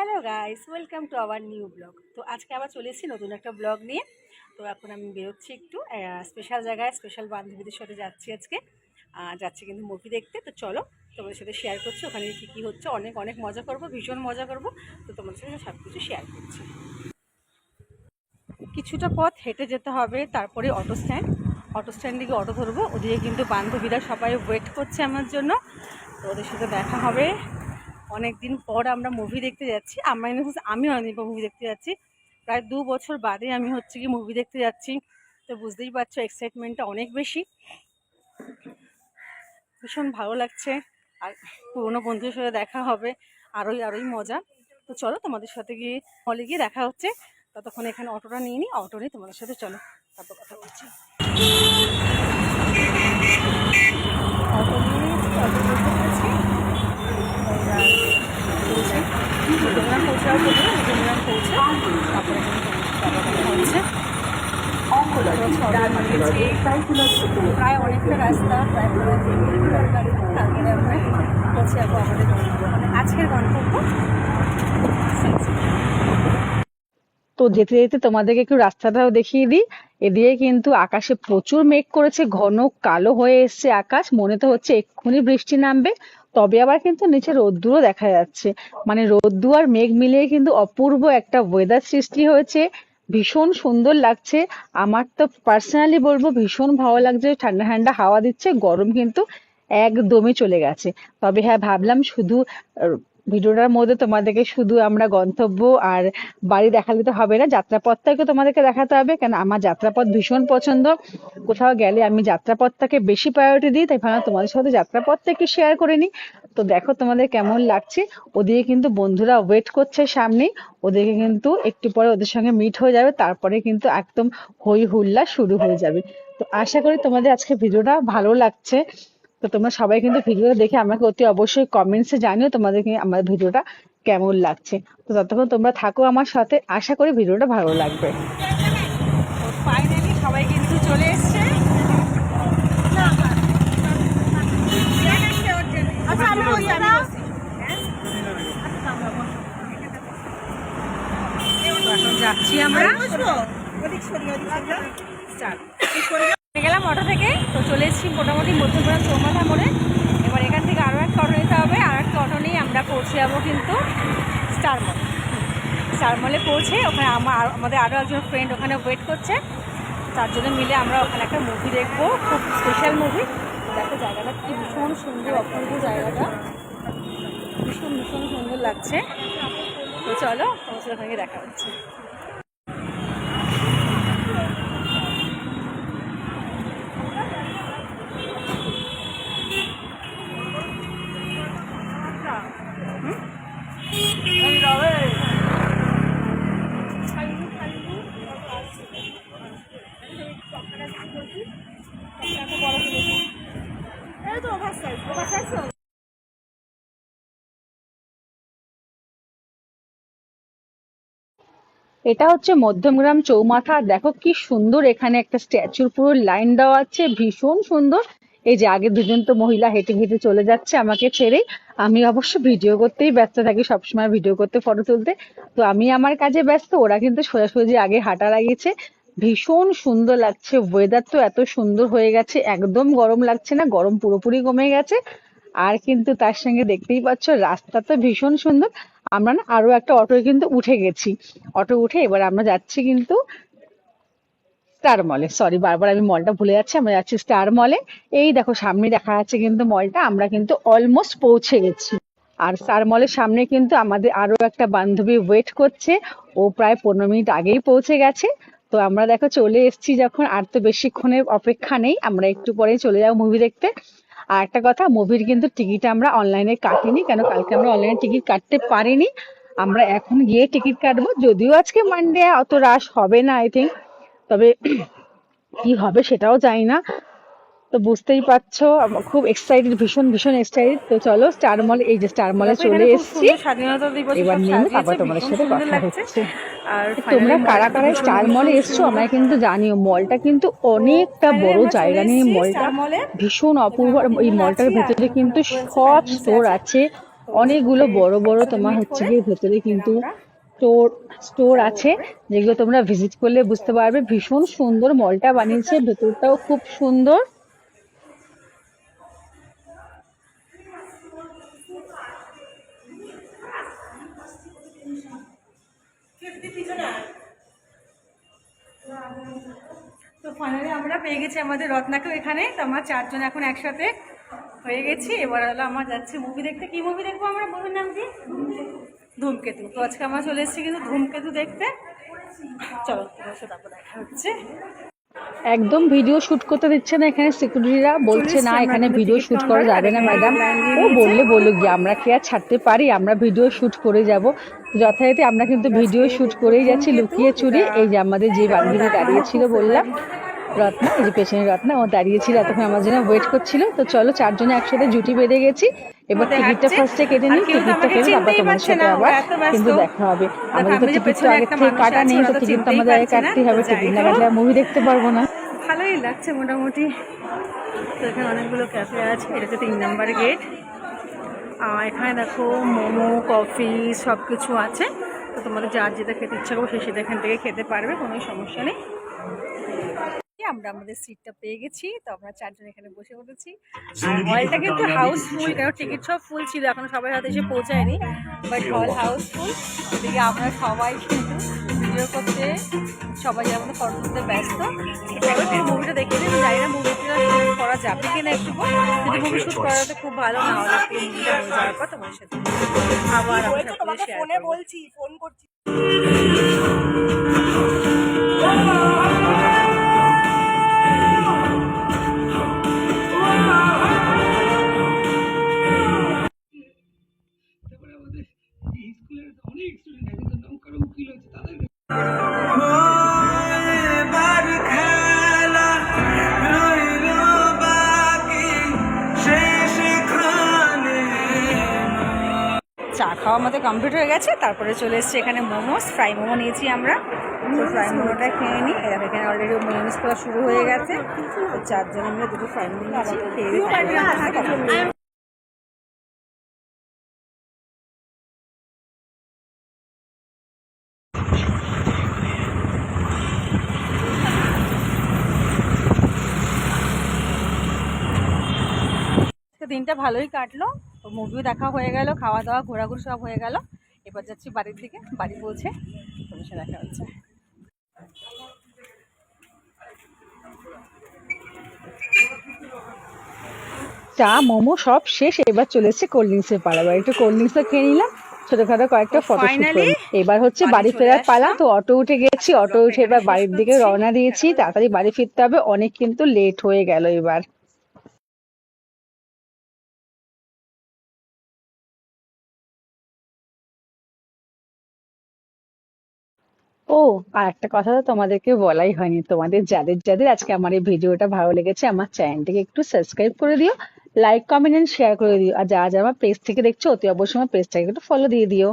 Hello guys, welcome to our new blog. তো আজকে আবার চলে এসেছি নতুন একটা ব্লগ নিয়ে। তো এখন আমি বেরোচ্ছি একটু স্পেশাল জায়গায় স্পেশাল বান্ধবীদের সাথে যাচ্ছি আজকে। যাচ্ছি কিন্তু মুভি দেখতে। তো চলো, তোমাদের সাথে শেয়ার করছি, ওখানে কী কী হচ্ছে, অনেক অনেক মজা করব, ভীষণ মজা করব। তো তোমাদের সাথে সব কিছু শেয়ার করছি। কিছুটা পথ হেঁটে যেতে হবে, তারপরে অটো স্ট্যান্ড অটো স্ট্যান্ড দিকে অটো ধরবো, ওদিকে কিন্তু বান্ধবীরা সবাই ওয়েট করছে আমার জন্য। তো ওদের সাথে দেখা হবে। অনেক দিন পর আমরা মুভি দেখতে যাচ্ছি। আমরা আমি অনেকদিন পর মুভি দেখতে যাচ্ছি। প্রায় দু বছর বাদে আমি হচ্ছে কি মুভি দেখতে যাচ্ছি। তো বুঝতেই পারছ এক্সাইটমেন্টটা অনেক বেশি। ভীষণ ভালো লাগছে। আর পুরোনো বন্ধুদের সাথে দেখা হবে। আরোই আরোই মজা। তো চলো তোমাদের সাথে গিয়ে হলে গিয়ে দেখা হচ্ছে। ততক্ষণ এখানে অটোটা নিয়ে নিই অটো নিয়ে তোমাদের সাথে চলো। তারপর কথা বলছি। অটো নিয়ে আমরা পৌঁছে যাব আমাদের মানে আজকের গন্তব্য তো যেতে যেতে তোমাদেরকে একটু রাস্তাটাও দেখিয়ে দিই। এদিকে কিন্তু আকাশে প্রচুর মেঘ করেছে, ঘন কালো হয়ে এসছে আকাশ। মনে তো হচ্ছে এক্ষুনি বৃষ্টি নামবে। তবে আবার কিন্তু নিচে রোদ্দুরও দেখা যাচ্ছে। মানে রোদ্দু আর মেঘ মিলিয়ে কিন্তু অপূর্ব একটা ওয়েদার সৃষ্টি হয়েছে। ভীষণ সুন্দর লাগছে। আমার তো পার্সোনালি বলব ভীষণ ভালো লাগছে। ঠান্ডা ঠান্ডা হাওয়া দিচ্ছে, গরম কিন্তু একদমই চলে গেছে। তবে হ্যাঁ ভাবলাম শুধু ভিডিওটার মধ্যে তোমাদেরকে শুধু আমরা গন্তব্য আর বাড়ি দেখালে তো হবে না, যাত্রাপথটাকে তোমাদেরকে দেখাতে হবে, কেন আমার যাত্রাপথ ভীষণ পছন্দ। কোথাও গেলে আমি যাত্রাপথটাকে বেশি প্রায়োরিটি দিই, তাই ভাবলাম তোমাদের সাথে যাত্রাপথটা একটু শেয়ার করে নিই। তো দেখো তোমাদের কেমন লাগছে, ওদিকে কিন্তু বন্ধুরা ওয়েট করছে সামনে ওদেরকে কিন্তু একটু পরে ওদের সঙ্গে মিট হয়ে যাবে, তারপরে কিন্তু একদম হই হুল্লা শুরু হয়ে যাবে। তো আশা করি তোমাদের আজকে ভিডিওটা ভালো লাগছে। তো তোমরা সবাই কিন্তু ভিডিওটা দেখে আমাকে অতি অবশ্যই কমেন্টসে জানিও তোমাদেরকে আমার ভিডিওটা কেমন লাগছে। তো ততক্ষণ তোমরা থাকো আমার সাথে। আশা করি ভিডিওটা ভালো লাগবে ফাইনালি সবাই কিন্তু চলে এসেছে আচ্ছা আমি বসি আমি বসি এখন যাচ্ছি আমরা Start. নেমে গেলাম অটো থেকে তো চলে এসেছি মধ্যপুরা চৌমাথা মোড়ে। এবার এখান থেকে আরও একটা অটো নিতে হবে, আর একটা অটো নিয়ে আমরা পৌঁছে যাব কিন্তু স্টার মল। স্টার মলে পৌঁছে ওখানে আমার আমাদের আরও একজন ফ্রেন্ড ওখানে ওয়েট করছে। তার জন্য মিলে আমরা ওখানে একটা মুভি দেখব, খুব স্পেশাল মুভি দেখো জায়গাটা কি ভীষণ সুন্দর, অপূর্ব জায়গাটা। ভীষণ ভীষণ সুন্দর লাগছে। তো চলো তোমার সাথে দেখা হচ্ছে। এটা হচ্ছে মধ্যমগ্রাম চৌমাথা। দেখো কি সুন্দর এখানে একটা স্ট্যাচুর পুরো লাইন দেওয়া আছে। ভীষণ সুন্দর। এই যে আগে দুজন তো মহিলা হেঁটে হেঁটে চলে যাচ্ছে আমাকে ছেড়ে। আমি অবশ্য ভিডিও করতেই ব্যস্ত থাকি, সবসময় ভিডিও করতে ফটো তুলতে। তো আমি আমার কাজে ব্যস্ত, ওরা কিন্তু সোজাসুজি আগে হাঁটা লাগিয়েছে। ভীষণ সুন্দর লাগছে ওয়েদার তো এত সুন্দর হয়ে গেছে, একদম গরম লাগছে না, গরম পুরোপুরি কমে গেছে। আর কিন্তু তার সঙ্গে দেখতেই পাচ্ছ, রাস্তা তো ভীষণ সুন্দর। আমরা না আরও একটা অটোয় কিন্তু উঠে গেছি। অটো উঠে এবার আমরা যাচ্ছি কিন্তু স্টার মলে সরি বারবার আমি মলটা ভুলে যাচ্ছি, আমরা যাচ্ছি স্টার মলে এই দেখো, সামনে দেখা যাচ্ছে কিন্তু মলটা আমরা কিন্তু অলমোস্ট পৌঁছে গেছি। আর স্টার মলের সামনে কিন্তু আমাদের আরও একটা বান্ধবী ওয়েট করছে। ও প্রায় পনেরো মিনিট আগেই পৌঁছে গেছে। তো আমরা দেখো চলে এসেছি যখন, আর তো বেশিক্ষণের অপেক্ষা নেই। আমরা একটু পরে চলে যাব মুভি দেখতে। আর একটা কথা, মুভির কিন্তু টিকিট আমরা অনলাইনে কাটিনি, কেন কালকে আমরা অনলাইনে টিকিট কাটতে পারিনি। আমরা এখন গিয়ে টিকিট কাটবো, যদিও আজকে মানডে অত রাশ হবে না আই থিঙ্ক তবে কি হবে সেটাও জানি না। তো বুঝতেই পারছ আমার খুব এক্সাইটেড ভীষণ ভীষণ এক্সাইটেড তো চলো স্টার মল এই যে স্টার মলে চলে এসেছি। এবার নেমে তারপর তোমাদের সাথে কথা হচ্ছে। তোমরা কারা কারা স্টার মলে এসছো আমরা কিন্তু জানিও। মলটা কিন্তু অনেকটা বড় জায়গা নিয়ে মলটা ভীষণ অপূর্ব। এই মলটার ভেতরে কিন্তু সব স্টোর আছে। অনেকগুলো বড় বড় তোমার হচ্ছে গিয়ে ভেতরে কিন্তু স্টোর স্টোর আছে যেগুলো তোমরা ভিজিট করলে বুঝতে পারবে। ভীষণ সুন্দর মলটা বানিয়েছে ভেতরটাও খুব সুন্দর। ফাইনালি আমরা পেয়ে গেছি আমাদের রত্নাকেও এখানে। তো আমার চারজন এখন একসাথে হয়ে গেছি। এবার হলো আমার যাচ্ছে মুভি দেখতে। কি মুভি দেখব আমরা মুভির নাম কি? ধূমকেতু। তো আজকে আমরা চলে এসেছি কিন্তু ধূমকেতু দেখতে। চলো তারপর দেখা হচ্ছে। একদম ভিডিও শুট করতে দিচ্ছে না এখানে সিকিউরিটিরা বলছে না এখানে ভিডিও শুট করা যাবে না ম্যাডাম ও বললে বলুক যে আমরা কি আর ছাড়তে পারি? আমরা ভিডিও শুট করে যাব। যথারীতি আমরা কিন্তু ভিডিও শুট করেই যাচ্ছি। লুকিয়ে চুরি এই যে আমাদের যে বান্ধবী দাঁড়িয়েছিল বললাম। রত্না এই যে পেছনে রত্না ও দাঁড়িয়েছিল এতক্ষণ আমার জন্য ওয়েট করছিল। তো চলো চারজনে একসাথে জুটি বেঁধে গেছি। এবার টিকিটটা ফার্স্টে কেটে নিই টিকিটটা কেটে চিনতেই তোমার সাথে আবার কিন্তু দেখা হবে। আমাদের তো আমি যে টিকিট তো পেছনে আগে থেকে কাটা নেই তো তো টিকিট তো আমাদের আগে কাটতেই হবে টিকিট না কাটলে মুভি দেখতে পারব না। ভালোই লাগছে মোটামুটি। তো এখানে অনেকগুলো ক্যাফে আছে এটা হচ্ছে তিন নাম্বার গেট এখানে দেখো মোমো কফি সব কিছু আছে। তো তোমাদের যার যেটা খেতে ইচ্ছা করবে সে সেটা এখান থেকে খেতে পারবে কোনো সমস্যা নেই। আমরা আমাদের সিটটা পেয়ে গেছি তো আমরা চারজন এখানে বসে পড়েছি। আর হলটা কিন্তু হাউসফুল কারণ টিকিট সব ফুল ছিল এখনও সবাই হাতে এসে পৌঁছায়নি বাট হল হাউসফুল এদিকে আমরা সবাই কিন্তু ভিডিও করতে সবাই আমাদের ফটো তুলতে ব্যস্ত। মুভিটা দেখে আমি জানি না মুভিটা করা যাবে কিনা একটু যদি মুভি শুট করাতে খুব ভালো না হলে মুভিটা হয়ে যাওয়ার পর তোমার সাথে আবার আমরা ফোনে বলছি ফোন করছি। চা খাওয়া আমাদের কমপ্লিট হয়ে গেছে। তারপরে চলে এসেছি এখানে মোমোস। ফ্রাই মোমো নিয়েছি আমরা। তো ফ্রাই মোমোটা খেয়ে নিই এরা এখানে অলরেডি মোমোস করা শুরু হয়ে গেছে। চারজন আমরা দুটো ফ্রাই মোমো খেয়ে দিনটা ভালোই কাটলো। তো মুভিও দেখা হয়ে গেল খাওয়া দাওয়া ঘোরাঘুরি সব হয়ে গেল। এবার যাচ্ছি বাড়ির দিকে বাড়ি পৌঁছে তোমার সাথে দেখা হচ্ছে। চা মোমো সব শেষ এবার চলে এসেছে কোল্ড ড্রিঙ্কসের পালা। এবার একটু কোল্ড ড্রিঙ্কসও খেয়ে নিলাম ছোটখাটো কয়েকটা ফটো এবার হচ্ছে বাড়ি ফেরার পালা তো অটো উঠে গেছি অটো উঠে এবার বাড়ির দিকে রওনা দিয়েছি। তাড়াতাড়ি বাড়ি ফিরতে হবে অনেক কিন্তু লেট হয়ে গেল এবার। ও আর একটা কথা তো তোমাদেরকে বলাই হয়নি। তোমাদের যাদের যাদের আজকে আমার এই ভিডিওটা ভালো লেগেছে, আমার চ্যানেলটিকে একটু সাবস্ক্রাইব করে দিও লাইক কমেন্ট এন্ড শেয়ার করে দিও। আর যারা যারা আমার পেজ থেকে দেখছ, অতি অবশ্যই আমার পেজটাকে একটু ফলো দিয়ে দিও।